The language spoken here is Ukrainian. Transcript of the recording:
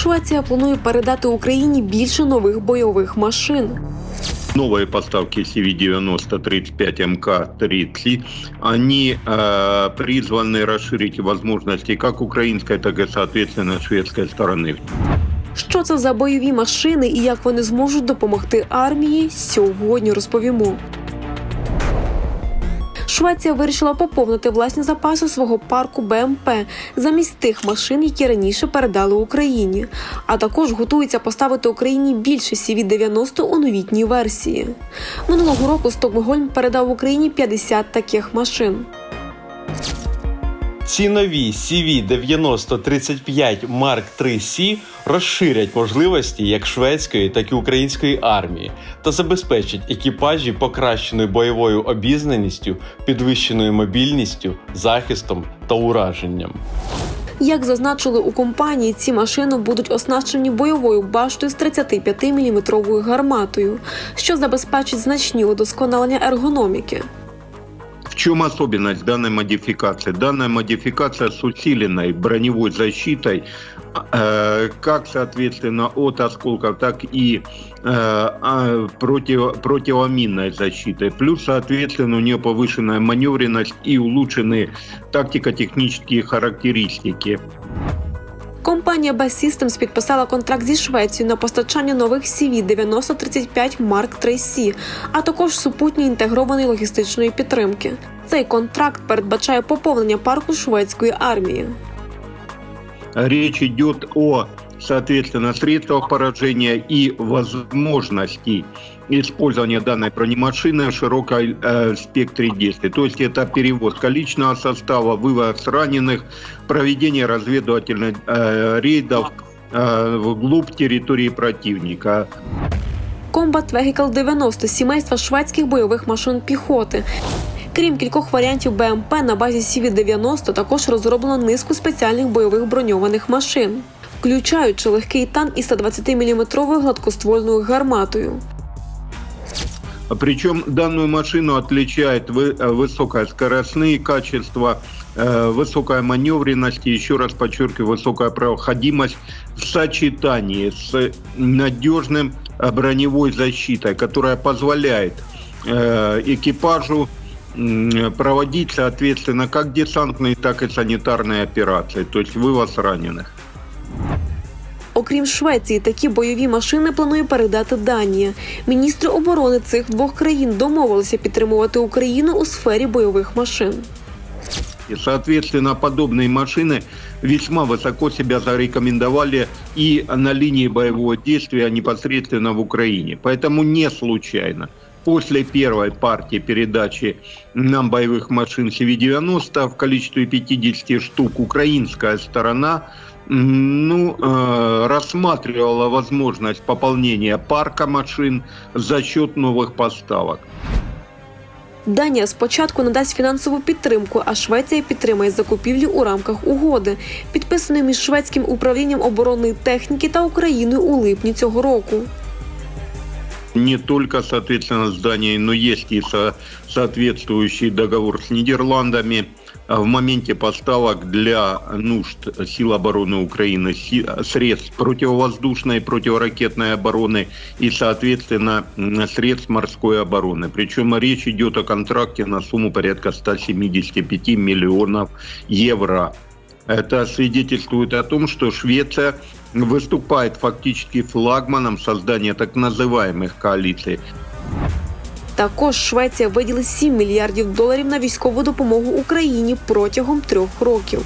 Швеція планує передати Україні більше нових бойових машин. Новые поставки CV-90 35МК-30, они э, призваны расширить возможности как украинской, так и, соответственно, шведской стороны. Що це за бойові машини і як вони зможуть допомогти армії? Сьогодні розповімо. Швеція вирішила поповнити власні запаси свого парку БМП замість тих машин, які раніше передали Україні. А також готується поставити Україні більше CV-90 у новітній версії. Минулого року Стокгольм передав Україні 50 таких машин. Ці нові CV-9035 Mark III C розширять можливості як шведської, так і української армії та забезпечать екіпажі покращеною бойовою обізнаністю, підвищеною мобільністю, захистом та ураженням. Як зазначили у компанії, ці машини будуть оснащені бойовою баштою з 35-мм гарматою, що забезпечить значні удосконалення ергономіки В чем особенность данной модификации? Данная модификация с усиленной броневой защитой, э, как, соответственно, от осколков, так и э, а, против, противоминной защитой. Плюс, соответственно, у нее повышенная маневренность и улучшенные тактико-технические характеристики. Компанія Bass Systems підписала контракт зі Швецією на постачання нових CV-9035 Mark 3C, а також супутній інтегрованої логістичної підтримки. Цей контракт передбачає поповнення парку шведської армії. Річ йде о, соответственно, средствах поражения и возможности использования данной бронемашины в широкой э, спектре действий. То есть это перевозка личного состава, вывоз раненых, проведение разведывательных э, рейдов э, вглубь территории противника. Combat Vehicle 90 сімейства шведських бойових машин піхоти. Крім кількох варіантів БМП, на базі CV-90 також розроблено низку спеціальних бойових броньованих машин, включаючи легкий танк із 120-мм гладкоствольною гарматою. Причем данную машину отличает вы- э, высокое скоростные качества, э, высокая маневренность и, еще раз подчеркиваю, высокая проходимость в сочетании с надежным э, броневой защитой, которая позволяет э, экипажу м, проводить, соответственно, как десантные, так и санитарные операции, то есть вывоз раненых. Окрім Швеції, такі бойові машини планує передати Данія. Міністри оборони цих двох країн домовилися підтримувати Україну у сфері бойових машин. И, соответственно, подобные машины весьма высоко себя зарекомендовали и на линии боевого действия непосредственно в Украине. Поэтому не случайно. После первой партии передачи нам боевых машин CV-90 в количестве 50 штук украинская сторона м, ну, э, рассматривала возможность пополнения парка машин за счет новых поставок. Данія спочатку надасть фінансову підтримку, а Швеція підтримає закупівлі у рамках угоди, підписаної між шведським управлінням оборонної техніки та Україною у липні цього року. не только, соответственно, с Данией, но есть и со- соответствующий договор с Нидерландами а в моменте поставок для нужд сил обороны Украины средств противовоздушной и противоракетной обороны и, соответственно, средств морской обороны. Причем речь идет о контракте на сумму порядка 175 миллионов евро. Это свидетельствует о том, что Швеция выступает фактически флагманом создания так называемых коалиций. Також Швеція виділить 7 мільярдів доларів на військову допомогу Україні протягом трьох років.